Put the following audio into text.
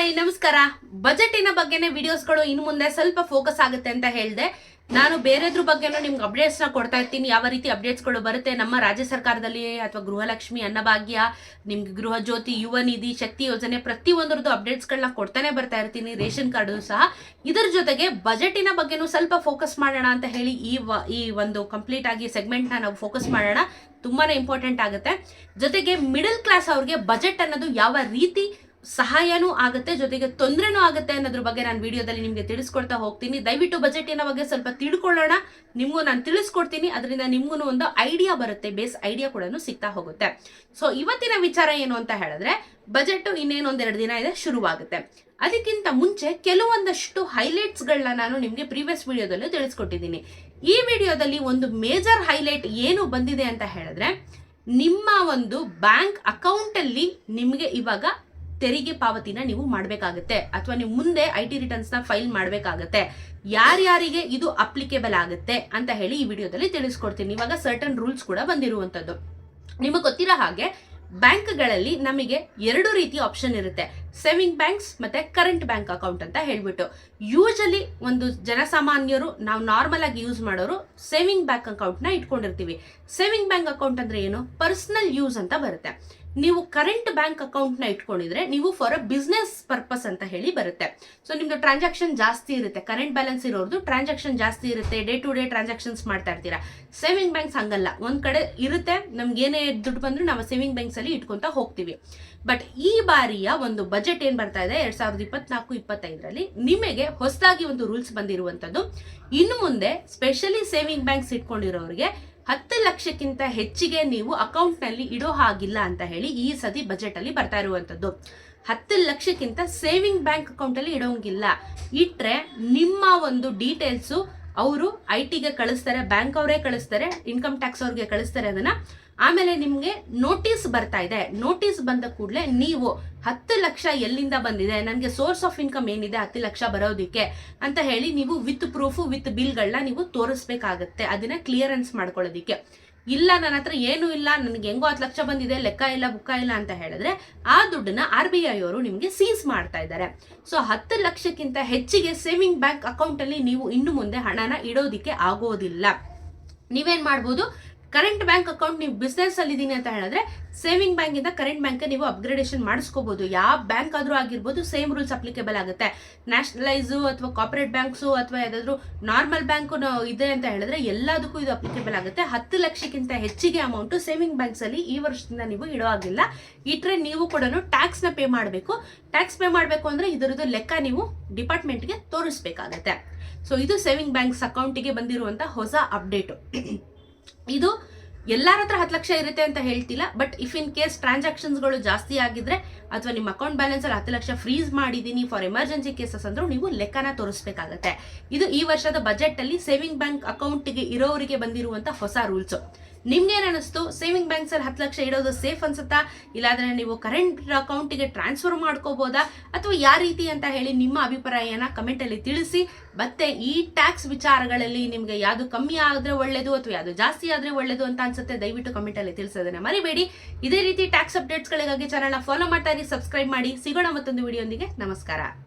Hi, ನಮಸ್ಕಾರ. ಬಜೆಟಿನ ಬಗ್ಗೆನೇ ವಿಡಿಯೋಸ್ಗಳು ಇನ್ನು ಮುಂದೆ ಸ್ವಲ್ಪ ಫೋಕಸ್ ಆಗುತ್ತೆ ಅಂತ ಹೇಳಿದೆ. ನಾನು ಬೇರೆದ್ರ ಬಗ್ಗೆನೂ ನಿಮ್ಗೆ ಅಪ್ಡೇಟ್ಸ್ನ ಕೊಡ್ತಾ ಇರ್ತೀನಿ. ಯಾವ ರೀತಿ ಅಪ್ಡೇಟ್ಸ್ಗಳು ಬರುತ್ತೆ? ನಮ್ಮ ರಾಜ್ಯ ಸರ್ಕಾರದಲ್ಲಿ ಅಥವಾ ಗೃಹಲಕ್ಷ್ಮಿ ಅನ್ನಭಾಗ್ಯ ನಿಮ್ಗೆ ಗೃಹ ಜ್ಯೋತಿ, ಯುವ ನಿಧಿ, ಶಕ್ತಿ ಯೋಜನೆ ಪ್ರತಿಯೊಂದರದ್ದು ಅಪ್ಡೇಟ್ಸ್ಗಳನ್ನ ಕೊಡ್ತಾನೆ ಬರ್ತಾ ಇರ್ತೀನಿ. ರೇಷನ್ ಕಾರ್ಡು ಸಹ. ಇದರ ಜೊತೆಗೆ ಬಜೆಟಿನ ಬಗ್ಗೆನೂ ಸ್ವಲ್ಪ ಫೋಕಸ್ ಮಾಡೋಣ ಅಂತ ಹೇಳಿ ಈ ಈ ಒಂದು ಕಂಪ್ಲೀಟ್ ಆಗಿ ಸೆಗ್ಮೆಂಟ್ನ ನಾವು ಫೋಕಸ್ ಮಾಡೋಣ. ತುಂಬಾನೇ ಇಂಪಾರ್ಟೆಂಟ್ ಆಗುತ್ತೆ. ಜೊತೆಗೆ ಮಿಡಲ್ ಕ್ಲಾಸ್ ಅವ್ರಿಗೆ ಬಜೆಟ್ ಅನ್ನೋದು ಯಾವ ರೀತಿ ಸಹಾಯನೂ ಆಗುತ್ತೆ, ಜೊತೆಗೆ ತೊಂದರೆನೂ ಆಗುತ್ತೆ ಅನ್ನೋದ್ರ ಬಗ್ಗೆ ನಾನು ವಿಡಿಯೋದಲ್ಲಿ ನಿಮಗೆ ತಿಳಿಸ್ಕೊಡ್ತಾ ಹೋಗ್ತೀನಿ. ದಯವಿಟ್ಟು ಬಜೆಟಿನ ಬಗ್ಗೆ ಸ್ವಲ್ಪ ತಿಳ್ಕೊಳ್ಳೋಣ. ನಿಮಗೂ ನಾನು ತಿಳಿಸ್ಕೊಡ್ತೀನಿ. ಅದರಿಂದ ನಿಮಗೂ ಒಂದು ಐಡಿಯಾ ಬರುತ್ತೆ, ಬೇಸ್ ಐಡಿಯಾ ಕೂಡ ಸಿಗ್ತಾ ಹೋಗುತ್ತೆ. ಸೊ ಇವತ್ತಿನ ವಿಚಾರ ಏನು ಅಂತ ಹೇಳಿದ್ರೆ ಬಜೆಟ್ ಇನ್ನೇನೊಂದೆರಡು ದಿನ ಇದೆ, ಶುರುವಾಗುತ್ತೆ. ಅದಕ್ಕಿಂತ ಮುಂಚೆ ಕೆಲವೊಂದಷ್ಟು ಹೈಲೈಟ್ಸ್ಗಳನ್ನ ನಾನು ನಿಮಗೆ ಪ್ರೀವಿಯಸ್ ವಿಡಿಯೋದಲ್ಲಿ ತಿಳಿಸ್ಕೊಟ್ಟಿದ್ದೀನಿ. ಈ ವಿಡಿಯೋದಲ್ಲಿ ಒಂದು ಮೇಜರ್ ಹೈಲೈಟ್ ಏನು ಬಂದಿದೆ ಅಂತ ಹೇಳಿದ್ರೆ, ನಿಮ್ಮ ಒಂದು ಬ್ಯಾಂಕ್ ಅಕೌಂಟಲ್ಲಿ ನಿಮಗೆ ಇವಾಗ ತೆರಿಗೆ ಪಾವತಿನ ನೀವು ಮಾಡಬೇಕಾಗುತ್ತೆ. ಅಥವಾ ನೀವು ಮುಂದೆ ಐ ಟಿ ರಿಟರ್ನ್ಸ್ನ ಫೈಲ್ ಮಾಡಬೇಕಾಗತ್ತೆ. ಯಾರ್ಯಾರಿಗೆ ಇದು ಅಪ್ಲಿಕೇಬಲ್ ಆಗುತ್ತೆ ಅಂತ ಹೇಳಿ ಈ ವಿಡಿಯೋದಲ್ಲಿ ತಿಳಿಸ್ಕೊಡ್ತೀನಿ. ಇವಾಗ ಸರ್ಟನ್ ರೂಲ್ಸ್ ಕೂಡ ಬಂದಿರುವಂಥದ್ದು ನಿಮಗೆ ಗೊತ್ತಿರೋ ಹಾಗೆ ಬ್ಯಾಂಕ್ಗಳಲ್ಲಿ ನಮಗೆ ಎರಡು ರೀತಿ ಆಪ್ಷನ್ ಇರುತ್ತೆ. ಸೇವಿಂಗ್ ಬ್ಯಾಂಕ್ಸ್ ಮತ್ತೆ ಕರೆಂಟ್ ಬ್ಯಾಂಕ್ ಅಕೌಂಟ್ ಅಂತ ಹೇಳ್ಬಿಟ್ಟು. ಯೂಶಲಿ ಒಂದು ಜನಸಾಮಾನ್ಯರು ನಾವು ನಾರ್ಮಲ್ ಆಗಿ ಯೂಸ್ ಮಾಡೋರು ಸೇವಿಂಗ್ ಬ್ಯಾಂಕ್ ಅಕೌಂಟ್ನ ಇಟ್ಕೊಂಡಿರ್ತೀವಿ. ಸೇವಿಂಗ್ ಬ್ಯಾಂಕ್ ಅಕೌಂಟ್ ಅಂದ್ರೆ ಏನು? ಪರ್ಸನಲ್ ಯೂಸ್ ಅಂತ ಬರುತ್ತೆ. ನೀವು ಕರೆಂಟ್ ಬ್ಯಾಂಕ್ ಅಕೌಂಟ್ನ ಇಟ್ಕೊಂಡಿದ್ರೆ ನೀವು ಫಾರ್ ಅ ಬಿಸ್ನೆಸ್ ಪರ್ಪಸ್ ಅಂತ ಹೇಳಿ ಬರುತ್ತೆ. ಸೊ ನಿಮ್ದು ಟ್ರಾನ್ಸಾಕ್ಷನ್ ಜಾಸ್ತಿ ಇರುತ್ತೆ. ಕರೆಂಟ್ ಬ್ಯಾಲೆನ್ಸ್ ಇರೋದು ಟ್ರಾನ್ಸಾಕ್ಷನ್ ಜಾಸ್ತಿ ಇರುತ್ತೆ. ಡೇ ಟು ಡೇ ಟ್ರಾನ್ಸಾಕ್ಷನ್ಸ್ ಮಾಡ್ತಾ ಇರ್ತೀರಾ. ಸೇವಿಂಗ್ ಬ್ಯಾಂಕ್ಸ್ ಹಂಗಲ್ಲ. ಒಂದ್ ಕಡೆ ಇರುತ್ತೆ, ನಮ್ಗೆ ಏನೇ ದುಡ್ಡು ಬಂದ್ರು ನಾವು ಸೇವಿಂಗ್ ಬ್ಯಾಂಕ್ಸ್ ಅಲ್ಲಿ ಇಟ್ಕೊಂತ ಹೋಗ್ತೀವಿ. ಬಟ್ ಈ ಬಾರಿಯ ಒಂದು ಬಜೆಟ್ ಏನ್ ಬರ್ತಾ ಇದೆ? ಎರಡ್ ಸಾವಿರದ ಇಪ್ಪತ್ನಾಲ್ಕು, ಇಪ್ಪತ್ತೈದರಲ್ಲಿ ನಿಮಗೆ ಹೊಸದಾಗಿ ಒಂದು ರೂಲ್ಸ್ ಬಂದಿರುವಂತದ್ದು. ಇನ್ನು ಮುಂದೆ ಸ್ಪೆಷಲಿ ಸೇವಿಂಗ್ ಬ್ಯಾಂಕ್ಸ್ ಇಟ್ಕೊಂಡಿರೋರಿಗೆ ಹತ್ತು ಲಕ್ಷಕ್ಕಿಂತ ಹೆಚ್ಚಿಗೆ ನೀವು ಅಕೌಂಟ್ನಲ್ಲಿ ಇಡೋ ಹಾಗಿಲ್ಲ ಅಂತ ಹೇಳಿ ಈ ಸತಿ ಬಜೆಟ್ ಅಲ್ಲಿ ಬರ್ತಾ ಇರುವಂತದ್ದು ಹತ್ತು ಲಕ್ಷಕ್ಕಿಂತ ಸೇವಿಂಗ್ ಬ್ಯಾಂಕ್ ಅಕೌಂಟ್ ಅಲ್ಲಿ ಇಡೋಂಗಿಲ್ಲ. ಇಟ್ಟರೆ ನಿಮ್ಮ ಒಂದು ಡೀಟೇಲ್ಸು ಅವರು ಐ ಟಿಗೆ ಕಳಿಸ್ತಾರೆ ಬ್ಯಾಂಕ್ ಅವರೇ ಕಳಿಸ್ತಾರೆ ಇನ್ಕಮ್ ಟ್ಯಾಕ್ಸ್ ಅವ್ರಿಗೆ ಕಳಿಸ್ತಾರೆ ಅದನ್ನ. ಆಮೇಲೆ ನಿಮಗೆ ನೋಟಿಸ್ ಬರ್ತಾ ಇದೆ. ನೋಟಿಸ್ ಬಂದ ಕೂಡಲೇ ನೀವು ಹತ್ತು ಲಕ್ಷ ಎಲ್ಲಿಂದ ಬಂದಿದೆ? ನನಗೆ ಸೋರ್ಸ್ ಆಫ್ ಇನ್ಕಮ್ ಏನಿದೆ? ಹತ್ತು ಲಕ್ಷ ಬರೋದಕ್ಕೆ ಅಂತ ಹೇಳಿ ನೀವು ವಿತ್ ಪ್ರೂಫು ವಿತ್ ಬಿಲ್ಗಳನ್ನ ನೀವು ತೋರಿಸ್ಬೇಕಾಗತ್ತೆ. ಅದನ್ನ ಕ್ಲಿಯರೆನ್ಸ್ ಮಾಡ್ಕೊಳ್ಳೋದಿಕ್ಕೆ. ಇಲ್ಲ, ನನ್ನ ಹತ್ರ ಏನೂ ಇಲ್ಲ, ನನಗೆ ಹೆಂಗೋ ಹತ್ತು ಲಕ್ಷ ಬಂದಿದೆ, ಲೆಕ್ಕ ಇಲ್ಲ, ಬುಕ್ಕ ಇಲ್ಲ ಅಂತ ಹೇಳಿದ್ರೆ ಆ ದುಡ್ಡನ್ನ ಆರ್ ಬಿ ಐ ಅವರು ನಿಮಗೆ ಸೀಸ್ ಮಾಡ್ತಾ ಇದ್ದಾರೆ. ಸೊ ಹತ್ತು ಲಕ್ಷಕ್ಕಿಂತ ಹೆಚ್ಚಿಗೆ ಸೇವಿಂಗ್ ಬ್ಯಾಂಕ್ ಅಕೌಂಟಲ್ಲಿ ನೀವು ಇನ್ನು ಮುಂದೆ ಹಣನ ಇಡೋದಿಕ್ಕೆ ಆಗೋದಿಲ್ಲ. ನೀವೇನ್ ಮಾಡ್ಬೋದು? ಕರೆಂಟ್ ಬ್ಯಾಂಕ್ ಅಕೌಂಟ್ ನೀವು ಬಿಸ್ನೆಸ್ ಅಲ್ಲಿ ಇದೀನಿ ಅಂತ ಹೇಳಿದ್ರೆ ಸೇವಿಂಗ್ ಬ್ಯಾಂಕ್ ಇಂದ ಕರೆಂಟ್ ಬ್ಯಾಂಕ್ ನೀವು ಅಪ್ಗ್ರೇಡೇಷನ್ ಮಾಡಿಸ್ಕೋಬಹುದು ಯಾವ ಬ್ಯಾಂಕ್ ಆದ್ರೂ ಆಗಿರ್ಬೋದು ಸೇಮ್ ರೂಲ್ಸ್ ಅಪ್ಲಿಕೇಬಲ್ ಆಗುತ್ತೆ. ನ್ಯಾಷನಲೈಸು ಅಥವಾ ಕಾರ್ಪೊರೇಟ್ ಬ್ಯಾಂಕ್ಸು ಅಥವಾ ಯಾವ್ದಾದ್ರು ನಾರ್ಮಲ್ ಬ್ಯಾಂಕ್ ಇದೆ ಅಂತ ಹೇಳಿದ್ರೆ ಎಲ್ಲದಕ್ಕೂ ಇದು ಅಪ್ಲಿಕೇಬಲ್ ಆಗುತ್ತೆ. ಹತ್ತು ಲಕ್ಷಕ್ಕಿಂತ ಹೆಚ್ಚಿಗೆ ಅಮೌಂಟ್ ಸೇವಿಂಗ್ ಬ್ಯಾಂಕ್ಸ್ ಅಲ್ಲಿ ಈ ವರ್ಷದಿಂದ ನೀವು ಇಡೋ ಆಗಿಲ್ಲ ಇಟ್ರೆ ನೀವು ಕೂಡ ಟ್ಯಾಕ್ಸ್ನ ಪೇ ಮಾಡಬೇಕು. ಟ್ಯಾಕ್ಸ್ ಪೇ ಮಾಡಬೇಕು ಅಂದ್ರೆ ಇದರದ್ದು ಲೆಕ್ಕ ನೀವು ಡಿಪಾರ್ಟ್ಮೆಂಟ್ಗೆ ತೋರಿಸ್ಬೇಕಾಗತ್ತೆ. ಸೊ ಇದು ಸೇವಿಂಗ್ ಬ್ಯಾಂಕ್ಸ್ ಅಕೌಂಟಿಗೆ ಬಂದಿರುವಂತಹ ಹೊಸ ಅಪ್ಡೇಟು ಇದು ಎಲ್ಲರ ಹತ್ರ ಹತ್ತು ಲಕ್ಷ ಇರುತ್ತೆ ಅಂತ ಹೇಳ್ತಿಲ್ಲ ಬಟ್ ಇಫ್ ಇನ್ ಕೇಸ್ ಟ್ರಾನ್ಸಾಕ್ಷನ್ಸ್ಗಳು ಜಾಸ್ತಿ ಆಗಿದ್ರೆ ಅಥವಾ ನಿಮ್ಮ ಅಕೌಂಟ್ ಬ್ಯಾಲೆನ್ಸ್ ಅಲ್ಲಿ ಹತ್ತು ಲಕ್ಷ ಫ್ರೀಸ್ ಮಾಡಿದೀನಿ ಫಾರ್ ಎಮರ್ಜೆನ್ಸಿ ಕೇಸಸ್ ಅಂದ್ರೂ ನೀವು ಲೆಕ್ಕನ ತೋರಿಸ್ಬೇಕಾಗತ್ತೆ. ಇದು ಈ ವರ್ಷದ ಬಜೆಟ್ ಅಲ್ಲಿ ಸೇವಿಂಗ್ ಬ್ಯಾಂಕ್ ಅಕೌಂಟ್ಗೆ ಇರೋರಿಗೆ ಬಂದಿರುವಂತ ಹೊಸ ರೂಲ್ಸ್ ನಿಮ್ಗೇನ್ ಅನಿಸ್ತು ಸೇವಿಂಗ್ ಬ್ಯಾಂಕ್ಸಲ್ಲಿ ಹತ್ತು ಲಕ್ಷ ಇಡೋದು ಸೇಫ್ ಅನ್ಸುತ್ತಾ? ಇಲ್ಲಾಂದ್ರೆ ನೀವು ಕರೆಂಟ್ ಅಕೌಂಟಿಗೆ ಟ್ರಾನ್ಸ್ಫರ್ ಮಾಡ್ಕೋಬೋದಾ? ಅಥವಾ ಯಾವ ರೀತಿ ಅಂತ ಹೇಳಿ ನಿಮ್ಮ ಅಭಿಪ್ರಾಯನ ಕಮೆಂಟಲ್ಲಿ ತಿಳಿಸಿ. ಮತ್ತೆ ಈ ಟ್ಯಾಕ್ಸ್ ವಿಚಾರಗಳಲ್ಲಿ ನಿಮಗೆ ಯಾವುದು ಕಮ್ಮಿ ಆದರೆ ಒಳ್ಳೇದು ಅಥವಾ ಯಾವುದು ಜಾಸ್ತಿ ಆದರೆ ಒಳ್ಳೇದು ಅಂತ ಅನ್ಸುತ್ತೆ, ದಯವಿಟ್ಟು ಕಮೆಂಟಲ್ಲಿ ತಿಳಿಸೋದನ್ನ ಮರಿಬೇಡಿ. ಇದೇ ರೀತಿ ಟ್ಯಾಕ್ಸ್ ಅಪ್ಡೇಟ್ಸ್ಗಳಿಗಾಗಿ ಚಾನಲ್ನ ಫಾಲೋ ಮಾಡ್ತಾ ಇರಿ ಸಬ್ಸ್ಕ್ರೈಬ್ ಮಾಡಿ. ಸಿಗೋಣ ಮತ್ತೊಂದು ವಿಡಿಯೋಂದಿಗೆ ನಮಸ್ಕಾರ.